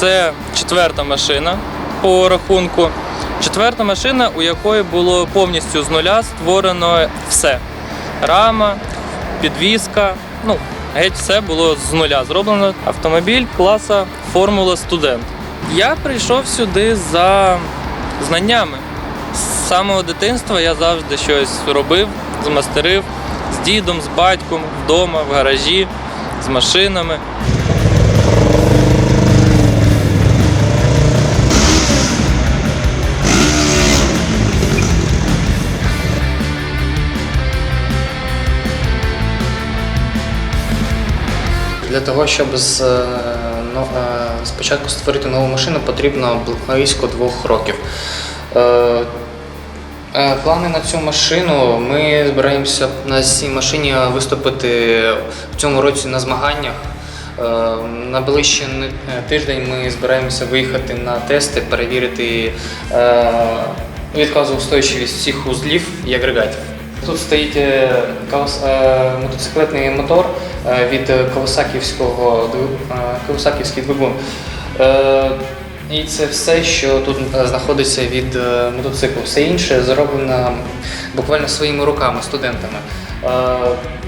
Це четверта машина по рахунку. Четверта машина, у якої було повністю з нуля створено все. Рама, підвізка, ну, геть все було з нуля зроблено. Автомобіль класа Формула Студент. Я прийшов сюди за знаннями. З самого дитинства я завжди щось робив, змастерив з дідом, з батьком, вдома, в гаражі, з машинами. Для того, щоб з, ну, спочатку створити нову машину, потрібно близько двох років. Е, Плани на цю машину ми збираємося на цій машині виступити в цьому році на змаганнях. На ближчий тиждень ми збираємося виїхати на тести, перевірити відказоустойчивість всіх узлів і агрегатів. Тут стоїть е, е, мотоциклетний мотор е, від Кавасаківського Кавасаківський двигун. І це все, що тут знаходиться від мотоциклу. Все інше зроблено буквально своїми руками, студентами.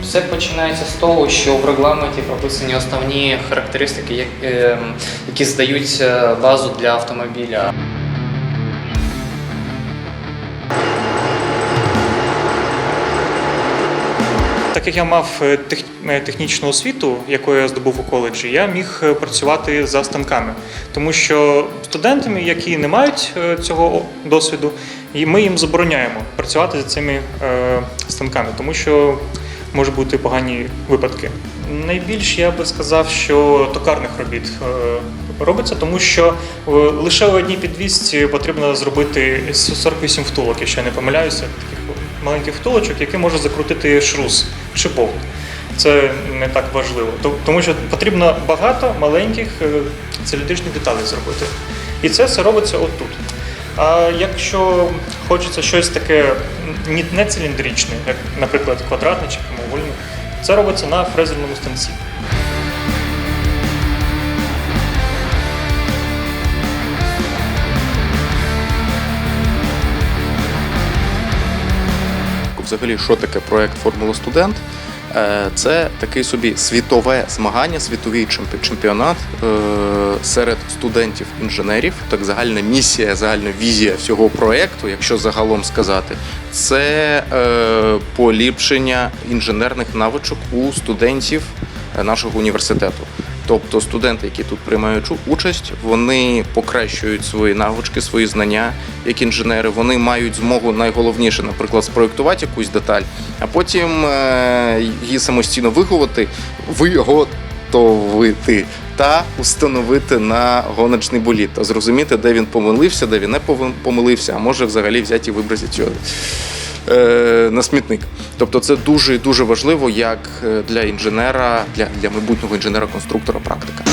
Все починається з того, що в регламенті прописані основні характеристики, е, які здають е, базу для автомобіля. Так як я мав е, е, технічну освіту, яку я здобув у коледжі, я міг е, працювати за станками, тому що студентами, які не мають цього досвіду, і ми їм забороняємо працювати за цими станками, тому що можуть бути погані випадки. Найбільш я би сказав, що токарних робіт робиться, тому що е, лише у одній підвісці потрібно зробити 48 втулок, якщо я не помиляюся, таких маленьких втулочок, які може закрутити шрус чи болт. Це не так важливо, То- тому що потрібно багато маленьких е, деталей зробити. І це все робиться отут. А якщо хочеться щось таке не циліндричне, як, наприклад, квадратне чи прямоугольне, це робиться на фрезерному станці. Взагалі, що таке проект Формула Студент? Е, Це такий собі світове змагання, світовий чемпі- чемпіонат е, серед студентів-інженерів. Так загальна місія, загальна візія всього проекту, якщо загалом сказати, це е, поліпшення інженерних навичок у студентів нашого університету. Тобто студенти, які тут приймають участь, вони покращують свої навички, свої знання як інженери. Вони мають змогу найголовніше, наприклад, спроектувати якусь деталь, а потім е, її самостійно виготовити, виготовити та установити на гоночний боліт, та зрозуміти, де він помилився, де він не помилився, а може взагалі взяти і вибрати е, на смітник. Тобто це дуже дуже важливо як е, для інженера, для, для майбутнього інженера-конструктора практика.